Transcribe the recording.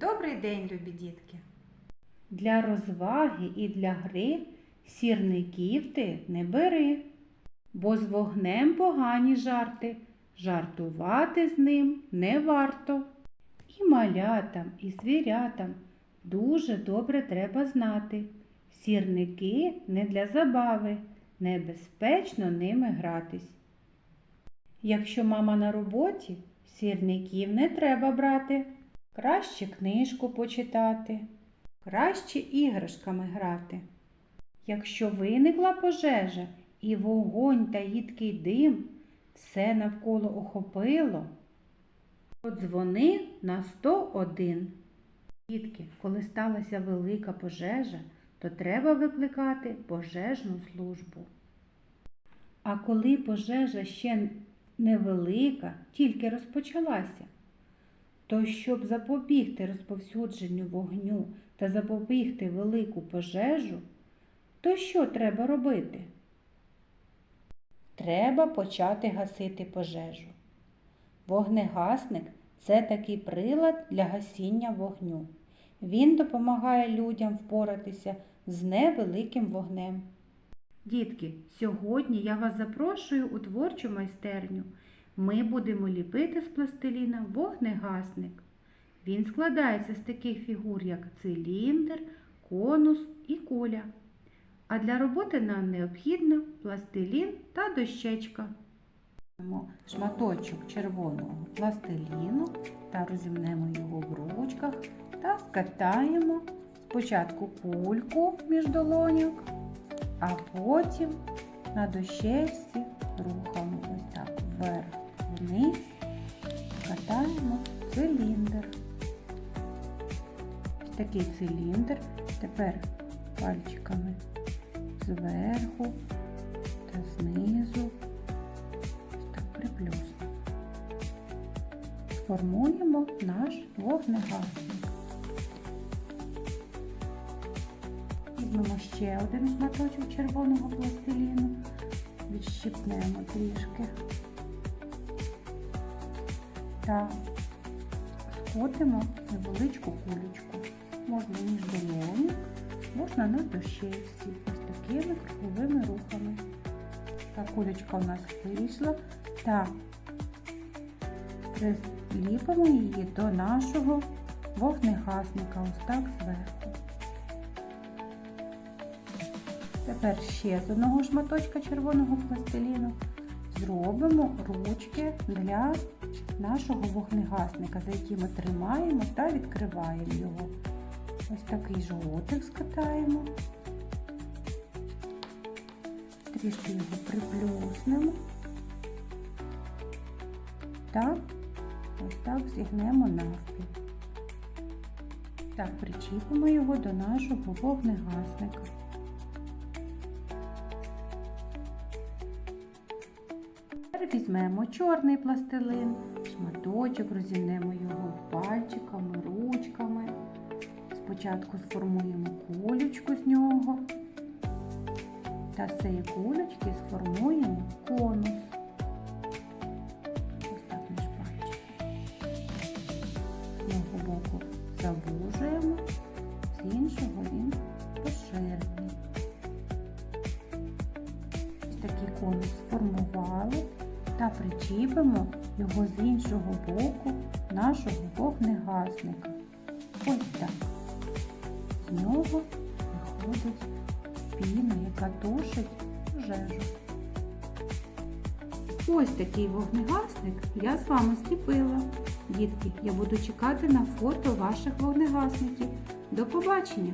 Добрий день, любі дітки! Для розваги і для гри сірників ти не бери, бо з вогнем погані жарти, жартувати з ним не варто. І малятам, і звірятам дуже добре треба знати. Сірники не для забави, небезпечно ними гратись. Якщо мама на роботі, сірників не треба брати. Краще книжку почитати, краще іграшками грати. Якщо виникла пожежа і вогонь та їдкий дим все навколо охопило, подзвони на 101. Дітки, коли сталася велика пожежа, то треба викликати пожежну службу. А коли пожежа ще невелика, тільки розпочалася, то щоб запобігти розповсюдженню вогню та запобігти велику пожежу, то що треба робити? Треба почати гасити пожежу. Вогнегасник це такий прилад для гасіння вогню. Він допомагає людям впоратися з невеликим вогнем. Дітки, сьогодні я вас запрошую у творчу майстерню. Ми будемо ліпити з пластиліна вогнегасник. Він складається з таких фігур, як циліндр, конус і куля. А для роботи нам необхідно пластилін та дощечка. Шматочок червоного пластиліну та розімнемо його в ручках та скатаємо спочатку кульку між долоньок, а потім на дощечці рухаємо ось так вверх вниз, катаємо циліндр. Ось такий циліндр. Тепер пальчиками зверху та знизу. Ось так приплюснемо. Формуємо наш вогнегасник. Візьмемо ще один шматочок червоного пластиліну, відщипнемо трішки та скотимо невеличку кулечку. Можна між долоньок, можна на дощечці, ось такими круговими рухами. Та кулечка у нас вийшла. Та приліпимо її до нашого вогнегасника, ось так зверху. Тепер ще з одного шматочка червоного пластиліну зробимо ручки для нашого вогнегасника, за які ми тримаємо та відкриваємо його. Ось такий жовтик скатаємо, трішки його приплюснемо та ось так зігнемо навпіл. Так, причіпимо його до нашого вогнегасника. Візьмемо чорний пластилин, шматочок, розімнемо його пальчиками, ручками. Спочатку сформуємо кулечку з нього та з цієї кулечки сформуємо конус. Ось так між пальчиками. З одного боку завужуємо, з іншого він поширений. Ось такий конус сформували та причіпимо його з іншого боку нашого вогнегасника. Ось так. З нього виходить піна, яка тушить пожежу. Ось такий вогнегасник я з вами зліпила. Дітки, я буду чекати на фото ваших вогнегасників. До побачення!